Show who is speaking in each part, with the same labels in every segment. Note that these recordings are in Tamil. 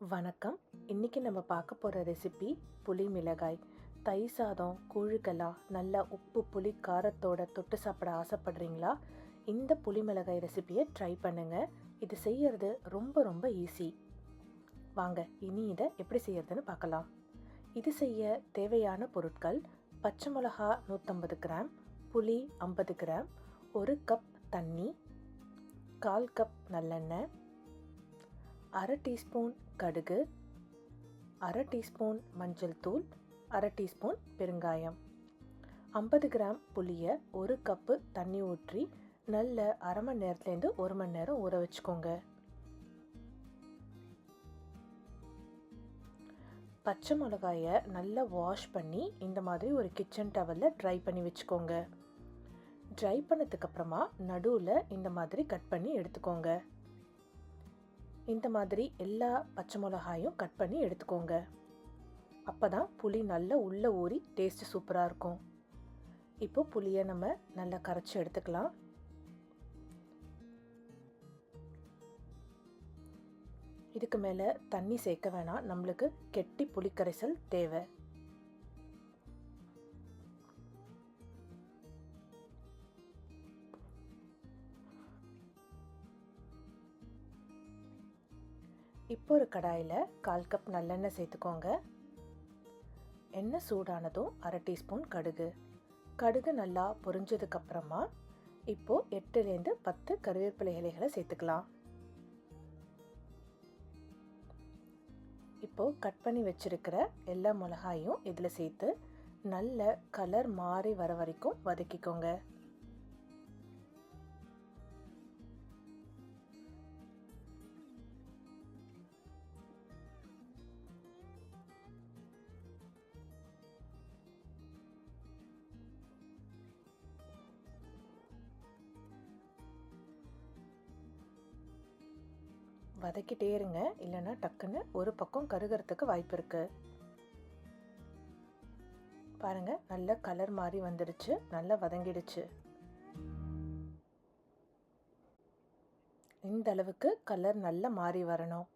Speaker 1: வணக்கம். இன்றைக்கி நம்ம பார்க்க போகிற ரெசிபி புளி மிளகாய் தயிர் சாதம் கூழுக்கலா நல்லா உப்பு புளி காரத்தோட தொட்டு சாப்பிட ஆசைப்படுறீங்களா? இந்த புளி மிளகாய் ரெசிபியை ட்ரை பண்ணுங்கள் இது செய்யறது ரொம்ப ரொம்ப ஈஸி வாங்க இனி இதை எப்படி செய்யறதுன்னு பார்க்கலாம். இது செய்ய தேவையான பொருட்கள் பச்சை மிளகா நூற்றம்பது கிராம் புளி ஐம்பது கிராம் ஒரு கப் தண்ணி கால் கப் நல்லெண்ணெய் அரை டீஸ்பூன் கடுகு அரை டீஸ்பூன் மஞ்சள் தூள் அரை டீஸ்பூன் பெருங்காயம். ஐம்பது கிராம் புளியை ஒரு கப்பு தண்ணி ஊற்றி நல்ல அரை மணி நேரத்துலேருந்து ஒரு மணி நேரம் ஊற வச்சுக்கோங்க. பச்சை மிளகாயை நல்லா வாஷ் பண்ணி இந்த மாதிரி ஒரு கிச்சன் டவலில் ட்ரை பண்ணி வச்சுக்கோங்க. ட்ரை பண்ணதுக்கப்புறமா நடுவில் இந்த மாதிரி கட் பண்ணி எடுத்துக்கோங்க. இந்த மாதிரி எல்லா பச்சை மிளகாயும் கட் பண்ணி எடுத்துக்கோங்க. அப்போ தான் புளி நல்லா உள்ளே ஊறி டேஸ்ட்டு சூப்பராக இருக்கும். இப்போ புளியை நம்ம நல்லா கரைச்சி எடுத்துக்கலாம். இதுக்கு மேலே தண்ணி சேர்க்க வேணாம். நம்மளுக்கு கெட்டி புளிக்கரைசல் தேவை. இப்போ ஒரு கடாயில் கால் கப் நல்லெண்ணெய் சேர்த்துக்கோங்க. எண்ணெய் சூடானதும் அரை டீஸ்பூன் கடுகு. கடுகு நல்லா பொரிஞ்சதுக்கப்புறமா இப்போது எட்டுலேருந்து பத்து கருவேப்பிலை இலைகளை சேர்த்துக்கலாம். இப்போது கட் பண்ணி வச்சுருக்கிற எல்லா மிளகாயும் இதில் சேர்த்து நல்ல கலர் மாறி வர வரைக்கும் வதக்கிக்கோங்க. வதக்கிட்டே இருங்க. இல்லைன்னா டக்குன்னு ஒரு பக்கம் கருகிறதுக்கு வாய்ப்பு இருக்குது பாருங்கள் நல்ல கலர் மாறி வந்துடுச்சு. நல்லா வதங்கிடுச்சு. இந்த அளவுக்கு கலர் நல்லா மாறி வரணும்.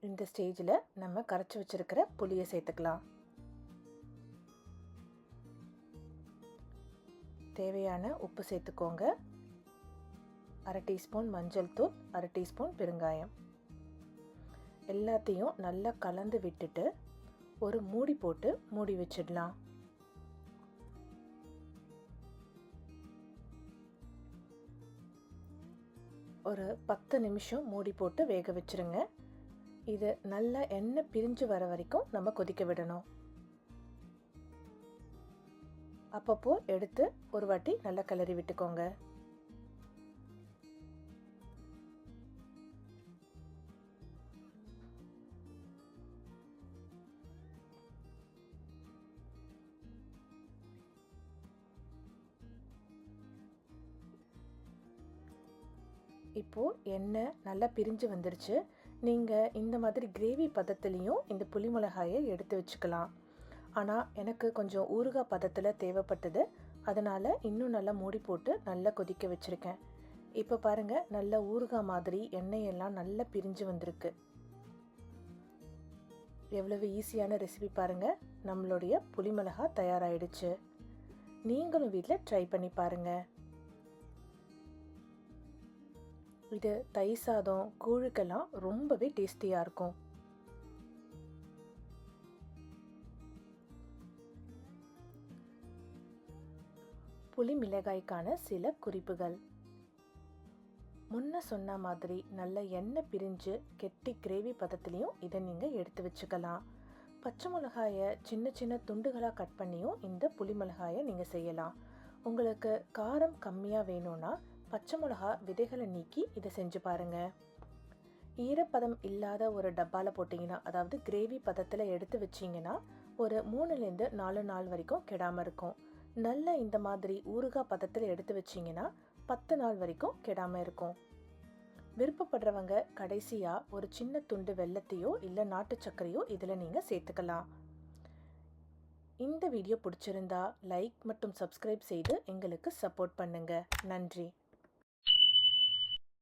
Speaker 1: இந்த ஸ்டேஜில் நம்ம கரைச்சி வச்சுருக்கிற புளியை சேர்த்துக்கலாம். தேவையான உப்பு சேர்த்துக்கோங்க. அரை டீஸ்பூன் மஞ்சள் தூள் அரை டீஸ்பூன் பெருங்காயம். எல்லாத்தையும் நல்லா கலந்து விட்டுட்டு ஒரு மூடி போட்டு மூடி வச்சிடலாம். ஒரு பத்து நிமிஷம் மூடி போட்டு வேக வச்சிருங்க. இது நல்லா எண்ணெய் பிரிஞ்சு வர வரைக்கும் நம்ம கொதிக்க விடணும். அப்பப்போ எடுத்து ஒரு வாட்டி நல்லா கிளறி விட்டுக்கோங்க. இப்போது எண்ணெய் நல்லா பிரிஞ்சு வந்துருச்சு. நீங்கள் இந்த மாதிரி கிரேவி பதத்துலேயும் இந்த புளி மிளகாயை எடுத்து வச்சுக்கலாம். ஆனால் எனக்கு கொஞ்சம் ஊறுகாய் பதத்தில் தேவைப்பட்டது. அதனால் இன்னும் நல்லா மூடி போட்டு நல்லா கொதிக்க வச்சுருக்கேன். இப்போ பாருங்கள் நல்ல ஊறுகாய் மாதிரி எண்ணெயெல்லாம் நல்லா பிரிஞ்சு வந்திருக்கு. எவ்வளவு ஈஸியான ரெசிபி பாருங்கள் நம்மளுடைய புளிமிளகா தயாராகிடுச்சு நீங்களும் வீட்டில் ட்ரை பண்ணி பாருங்கள் இது தயிர் சாதம் கூழுக்கெல்லாம் ரொம்பவே டேஸ்டியாக இருக்கும். புளி மிளகாய்க்கான சில குறிப்புகள். முன்ன சொன்ன மாதிரி நல்ல எண்ணெய் பிரிஞ்சு கெட்டி கிரேவி பதத்துலேயும் இதை நீங்கள் எடுத்து வச்சுக்கலாம். பச்சை மிளகாயை சின்ன சின்ன துண்டுகளாக கட் பண்ணியும் இந்த புளி மிளகாயை நீங்கள் செய்யலாம். உங்களுக்கு காரம் கம்மியாக வேணும்னா பச்சை மிளகா விதைகளை நீக்கி இதை செஞ்சு பாருங்கள் ஈரப்பதம் இல்லாத ஒரு டப்பாவில் போட்டிங்கன்னா அதாவது கிரேவி பதத்தில் எடுத்து வச்சிங்கன்னா ஒரு மூணுலேருந்து நாலு நாள் வரைக்கும் கெடாமல் இருக்கும். நல்ல இந்த மாதிரி ஊறுகாய் பதத்தில் எடுத்து வச்சிங்கன்னா பத்து நாள் வரைக்கும் கெடாமல் இருக்கும். விருப்பப்படுறவங்க கடைசியாக ஒரு சின்ன துண்டு வெள்ளத்தையோ இல்லை நாட்டு சர்க்கரையோ இதில் நீங்கள் சேர்த்துக்கலாம். இந்த வீடியோ பிடிச்சிருந்தா லைக் மற்றும் சப்ஸ்கிரைப் செய்து எங்களுக்கு சப்போர்ட் பண்ணுங்கள் நன்றி.